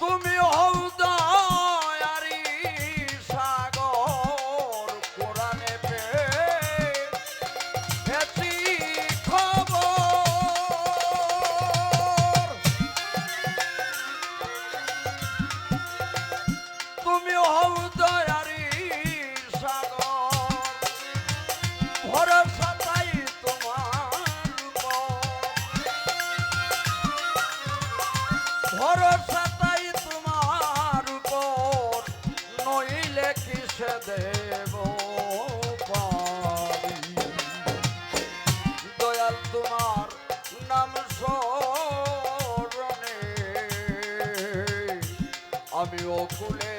তুমি নাম স্মরণে। আমি অকুলে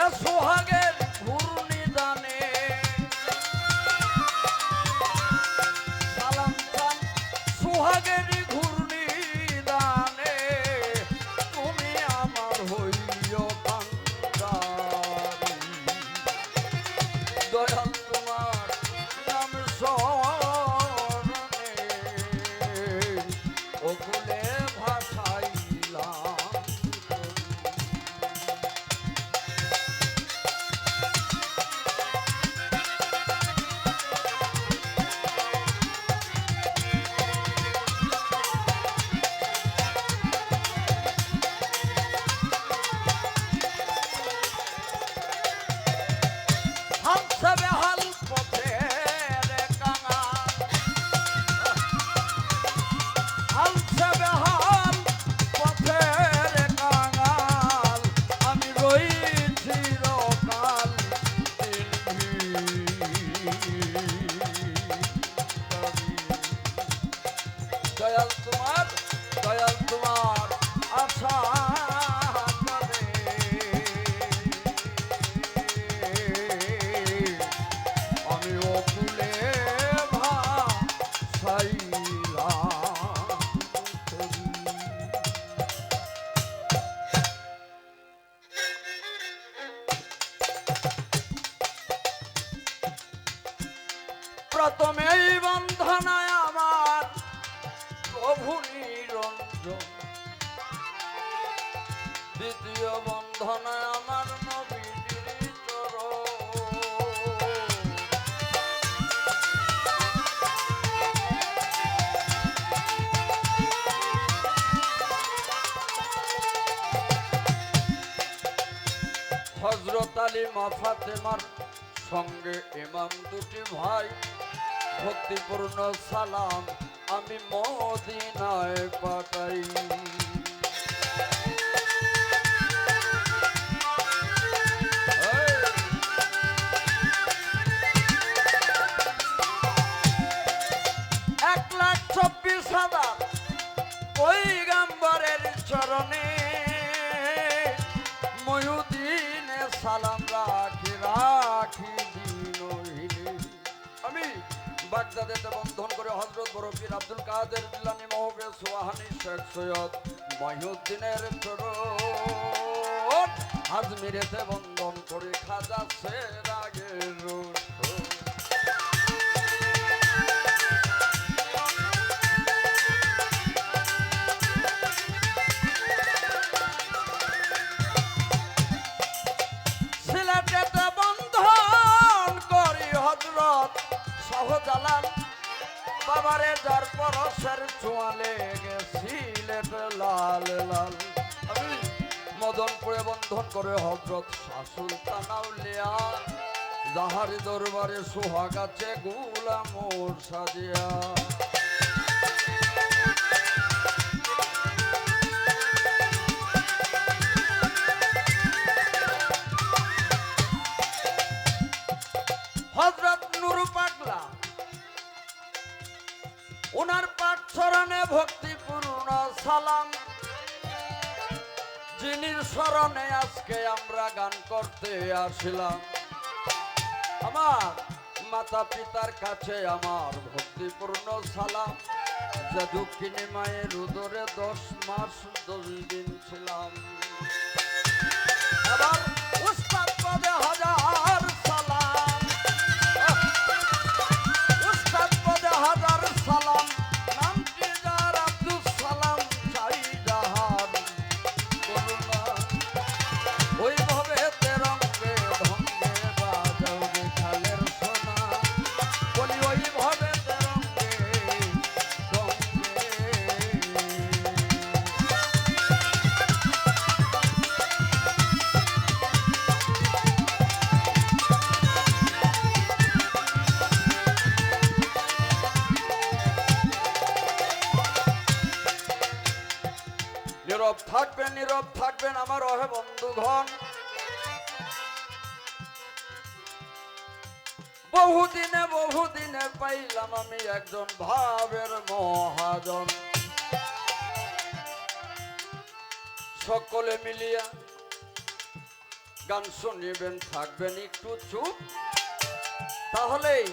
এ প্রথমে এই বন্ধনায় আমার প্রভু নিরঞ্জন। দ্বিতীয় বন্ধনায় আমার হজরত আলী মা ফাতেমার সঙ্গে ইমাম দুটি ভাই ভক্তিপূর্ণ সালাম আমি মদিনায় পাঠাই। বাগদাদেতে বন্ধন করে হজরত বরফির আব্দুল কাদের জিলানি মহবে সোহানি শেখ সৈয়দ মহিউদ্দিনের চরণ আজমিরেতে বন্ধন করে খাজা সেরাগের মদনপুরে বন্ধন করে হজরত শাসুলতান আউলিয়া যাহার দরবারে সোহাগ আছে গুলামোর সাজিয়া। হজরত নুরু পাগলা ওনার পাঠ স্মরণে ভক্তিপূর্ণ সালাম যিনির স্মরণে আজকে আমরা গান করতে আসলাম। আমার মাতা পিতার কাছে আমার ভক্তিপূর্ণ সালাম। যে দক্ষিণী মায়ের উদরে দশ মাস দশ দিন ছিলাম। আবার উস্তাদ পদে নীরব থাকবেন আমার অহে বন্ধুগণ। বহুদিনে বহুদিনে পাইলাম আমি একজন ভাবের মহাজন। সকলে মিলিয়া গান শুনিবেন, থাকবেন একটু চুপ। তাহলেই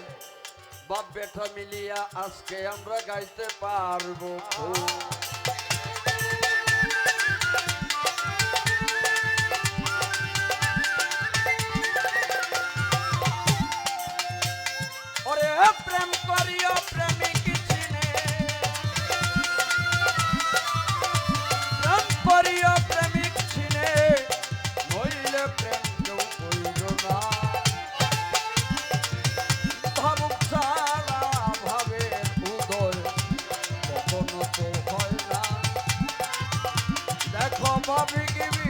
বাপ বেটা মিলিয়া আজকে আমরা গাইতে পারব। African.